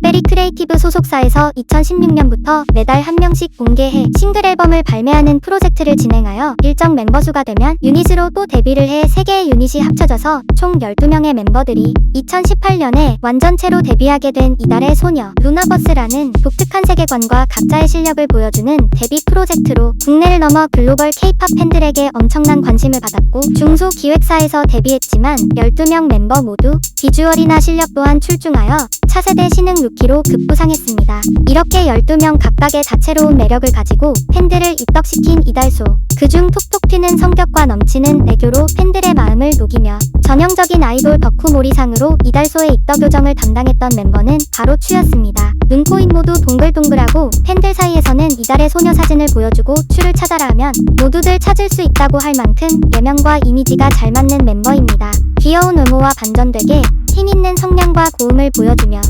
블록베리 크리에이티브 소속사에서 2016년부터 매달 한 명씩 공개해 싱글 앨범을 발매하는 프로젝트를 진행하여 일정 멤버 수가 되면 유닛으로 또 데뷔를 해 3개의 유닛이 합쳐져서 총 12명의 멤버들이 2018년에 완전체로 데뷔하게 된 이달의 소녀 루나버스라는 독특한 세계관과 각자의 실력을 보여주는 데뷔 프로젝트로 국내를 넘어 글로벌 K-팝 팬들에게 엄청난 관심을 받았고 중소 기획사에서 데뷔했지만 12명 멤버 모두 비주얼이나 실력 또한 출중하여 차세대 신흥 루키로 급부상했습니다. 이렇게 12명 각각의 다채로운 매력을 가지고 팬들을 입덕시킨 이달소. 그중 톡톡 튀는 성격과 넘치는 애교로 팬들의 마음을 녹이며 전형적인 아이돌 덕후몰이상으로 이달소의 입덕 요정을 담당했던 멤버는 바로 추였습니다. 눈, 코, 입 모두 동글동글하고 팬들 사이에서는 이달의 소녀 사진을 보여주고 추를 찾아라 하면 모두들 찾을 수 있다고 할 만큼 예명과 이미지가 잘 맞는 멤버입니다. 귀여운 외모와 반전되게 힘있는 성량과 고음을 보여주며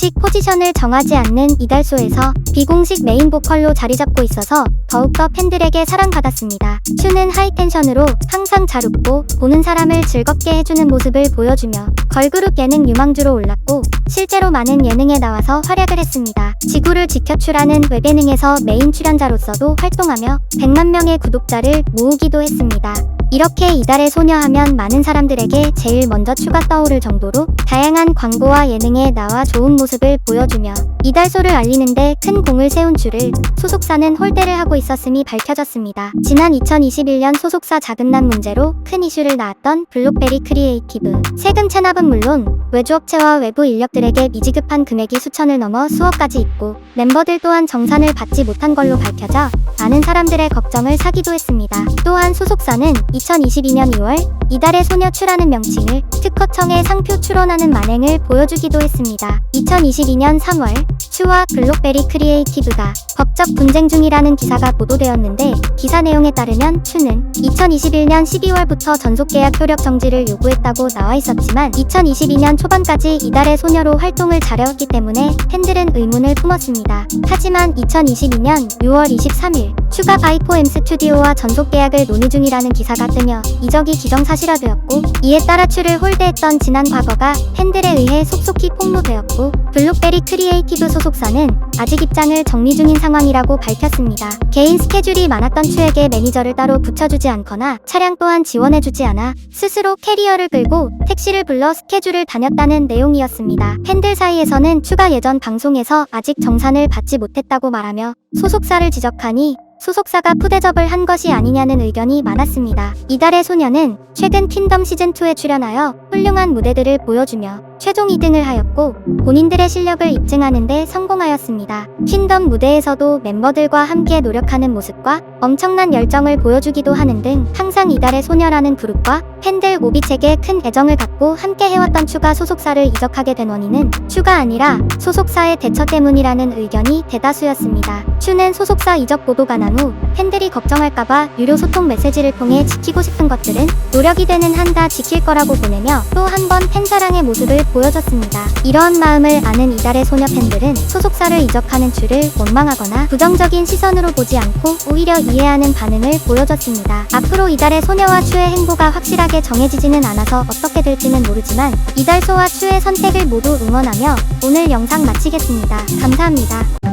공식 포지션을 정하지 않는 이달소에서 비공식 메인 보컬로 자리 잡고 있어서 더욱더 팬들에게 사랑받았습니다. 슈는 하이텐션으로 항상 잘 웃고 보는 사람을 즐겁게 해주는 모습을 보여주며 걸그룹 예능 유망주로 올랐고 실제로 많은 예능에 나와서 활약을 했습니다. 지구를 지켜추라는 웹예능에서 메인 출연자로서도 활동하며 100만 명의 구독자를 모으기도 했습니다. 이렇게 이달의 소녀 하면 많은 사람들에게 제일 먼저 추가 떠오를 정도로 다양한 광고와 예능에 나와 좋은 모습을 보여주며 이달소를 알리는데 큰 공을 세운 줄을 소속사는 홀대를 하고 있었음이 밝혀졌습니다. 지난 2021년 소속사 자금난 문제로 큰 이슈를 낳았던 블록베리 크리에이티브. 세금 체납은 물론 외주업체와 외부 인력들에게 미지급한 금액이 수천을 넘어 수억까지 있고 멤버들 또한 정산을 받지 못한 걸로 밝혀져 많은 사람들의 걱정을 사기도 했습니다. 또한 소속사는 2022년 2월 이달의 소녀 추라는 명칭을 특허청에 상표 출원하는 만행을 보여주기도 했습니다. 2022년 3월 추와 블록베리 크리에이티브가 법적 분쟁 중이라는 기사가 보도되었는데 기사 내용에 따르면 추는 2021년 12월부터 전속 계약 효력 정지를 요구했다고 나와 있었지만 2022년 초반까지 이달의 소녀로 활동을 잘해왔기 때문에 팬들은 의문을 품었습니다. 하지만 2022년 6월 23일 추가 바이포엠 스튜디오와 전속 계약을 논의 중이라는 기사가 뜨며 이적이 기정사실화되었고 이에 따라 추를 홀대했던 지난 과거가 팬들에 의해 속속히 폭로되었고 블록베리 크리에이티브 소속사는 아직 입장을 정리 중인 상황이라고 밝혔습니다. 개인 스케줄이 많았던 추에게 매니저를 따로 붙여주지 않거나 차량 또한 지원해주지 않아 스스로 캐리어를 끌고 택시를 불러 스케줄을 다녔다는 내용이었습니다. 팬들 사이에서는 추가 예전 방송에서 아직 정산을 받지 못했다고 말하며 소속사를 지적하니 소속사가 푸대접을 한 것이 아니냐는 의견이 많았습니다. 이달의 소녀는 최근 퀸덤 시즌2에 출연하여 훌륭한 무대들을 보여주며 최종 2등을 하였고 본인들의 실력을 입증하는 데 성공하였습니다. 퀸덤 무대에서도 멤버들과 함께 노력하는 모습과 엄청난 열정을 보여주기도 하는 등 항상 이달의 소녀라는 그룹과 팬들 오비책에 큰 애정을 갖고 함께 해왔던 추가 소속사를 이적하게 된 원인은 추가 아니라 소속사의 대처 때문이라는 의견이 대다수였습니다. 추는 소속사 이적 보도가 난후 팬들이 걱정할까봐 유료 소통 메시지를 통해 지키고 싶은 것들은 노력이 되는 한 다 지킬 거라고 보내며 또 한 번 팬사랑의 모습을 보여줬습니다. 이러한 마음을 아는 이달의 소녀 팬들은 소속사를 이적하는 추를 원망하거나 부정적인 시선으로 보지 않고 오히려 이해하는 반응을 보여줬습니다. 앞으로 이달의 소녀와 추의 행보가 확실하게 정해지지는 않아서 어떻게 될지는 모르지만 이달소와 추의 선택을 모두 응원하며 오늘 영상 마치겠습니다. 감사합니다.